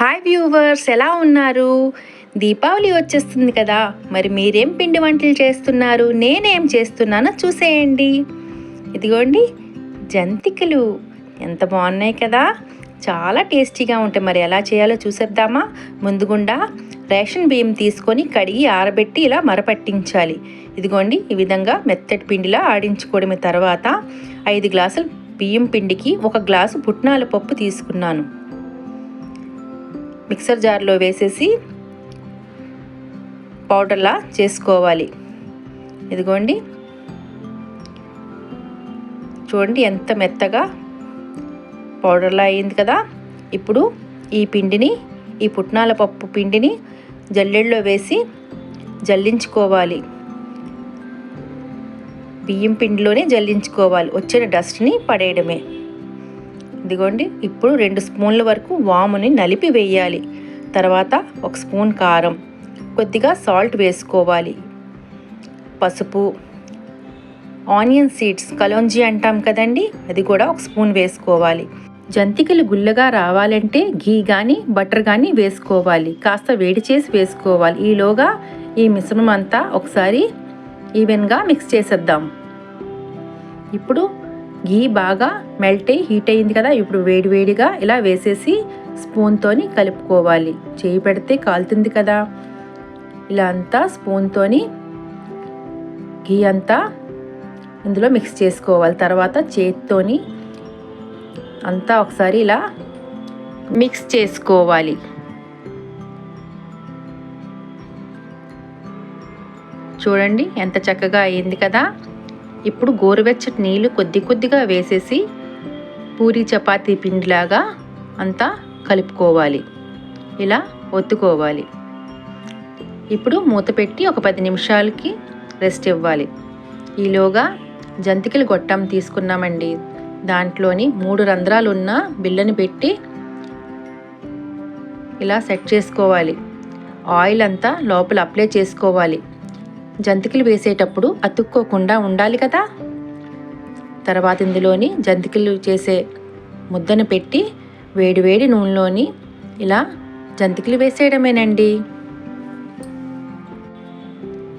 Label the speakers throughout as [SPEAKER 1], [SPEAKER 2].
[SPEAKER 1] Hi viewers ఎలా ఉన్నారు? దీపావళి వచ్చేస్తుంది కదా మరి మీరేం పిండి వంటలు చేస్తున్నారు? నేనేం చేస్తున్నానో చూసేయండి. ఇదిగోండి జంతికలు. ఎంత బాగున్నాయి కదా. చాలా టేస్టీగా ఉంటాయి. మరి ఎలా చేయాలో చూసేద్దామా? ముందుగుండా రేషన్ బియ్యం తీసుకొని కడిగి ఆరబెట్టి ఇలా మరపట్టించాలి. ఇదిగోండి ఈ విధంగా మెత్తటి పిండిలా ఆడించుకోవడమే తర్వాత ఐదు గ్లాసులు బియ్యం పిండికి ఒక గ్లాసు పుట్నాల పప్పు తీసుకున్నాను. మిక్సర్ జార్లో వేసేసి పౌడర్లా చేసుకోవాలి. ఇదిగోండి. చూడండి ఎంత మెత్తగా పౌడర్లా అయింది కదా. ఇప్పుడు ఈ పిండిని ఈ పుట్నాల పప్పు పిండిని జల్లెడలో వేసి జల్లించుకోవాలి. బియ్యం పిండిలోనే జల్లించుకోవాలి. వచ్చిన డస్ట్ని పడేయడమే. ఇదిగోండి ఇప్పుడు రెండు స్పూన్ల వరకు వాముని నలిపి వేయాలి. తర్వాత ఒక స్పూన్ కారం కొద్దిగా సాల్ట్ వేసుకోవాలి. పసుపు ఆనియన్ సీడ్స్ కలోంజీ అంటాం కదండి అది కూడా ఒక స్పూన్ వేసుకోవాలి. జంతికలు గుల్లగా రావాలంటే ఘీ కానీ బటర్ కానీ వేసుకోవాలి. కాస్త వేడి చేసి వేసుకోవాలి. ఈలోగా ఈ మిశ్రమం అంతా ఒకసారి ఈవెన్గా మిక్స్ చేసేద్దాం. ఇప్పుడు ఘీ బాగా మెల్ట్ అయ్యి హీట్ అయింది కదా ఇప్పుడు వేడివేడిగా ఇలా వేసేసి స్పూన్తోని కలుపుకోవాలి. చేయి పెడితే కాలుతుంది కదా. ఇలా అంతా స్పూన్తోని ఘీ అంతా ఇందులో మిక్స్ చేసుకోవాలి. తర్వాత చేతితోని అంతా ఒకసారి ఇలా మిక్స్ చేసుకోవాలి. చూడండి ఎంత చక్కగా అయింది కదా. ఇప్పుడు గోరువెచ్చటి నీళ్ళు కొద్ది కొద్దిగా వేసేసి పూరి చపాతీ పిండిలాగా అంతా కలుపుకోవాలి. ఇలా ఒత్తుకోవాలి. ఇప్పుడు మూత పెట్టి ఒక పది నిమిషాలకి రెస్ట్ ఇవ్వాలి. ఈలోగా జంతికలు గొట్టం తీసుకున్నామండి. దాంట్లోని మూడు రంధ్రాలు ఉన్న బిల్లని పెట్టి ఇలా సెట్ చేసుకోవాలి. ఆయిల్ అంతా లోపల అప్లై చేసుకోవాలి. జంతికలు వేసేటప్పుడు అతుక్కోకుండా ఉండాలి కదా? తర్వాత ఇందులోని జంతికలు చేసే ముద్దను పెట్టి వేడివేడి నూనెలోని ఇలా జంతికలు వేసేయడమేనండి.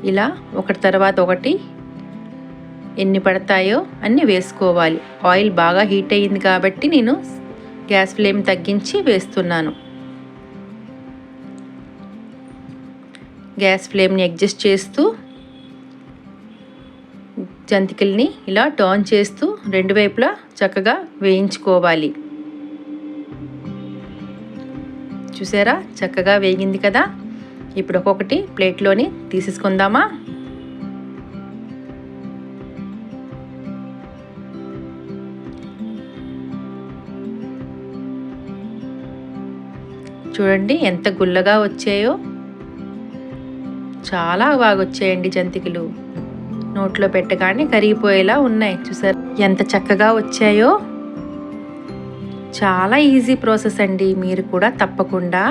[SPEAKER 1] ఇలా ఒకటి తర్వాత ఒకటి ఎన్ని పడతాయో అన్నీ వేసుకోవాలి. ఆయిల్ బాగా హీట్ అయ్యింది కాబట్టి నేను గ్యాస్ ఫ్లేమ్ తగ్గించి వేస్తున్నాను. గ్యాస్ ఫ్లేమ్ని అడ్జస్ట్ చేస్తూ జంతికల్ని ఇలా టర్న్ చేస్తూ రెండు వైపులా చక్కగా వేయించుకోవాలి. చూసారా? చక్కగా వేగింది కదా? ఇప్పుడు ఒక్కొక్కటి ప్లేట్లోని తీసేసుకుందామా? చూడండి ఎంత గుల్లగా వచ్చాయో. చాలా బాగా వచ్చాయండి జంతికలు. నోట్లో పెట్టగానే కరిగిపోయేలా ఉన్నాయి. చూసారు? ఎంత చక్కగా వచ్చాయో. చాలా ఈజీ ప్రాసెస్ అండి. మీరు కూడా తప్పకుండా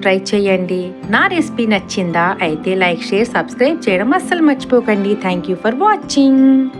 [SPEAKER 1] ట్రై చేయండి. నా రెసిపీ నచ్చిందా? అయితే లైక్ షేర్ సబ్స్క్రైబ్ చేయడం అస్సలు మర్చిపోకండి. Thank you for watching.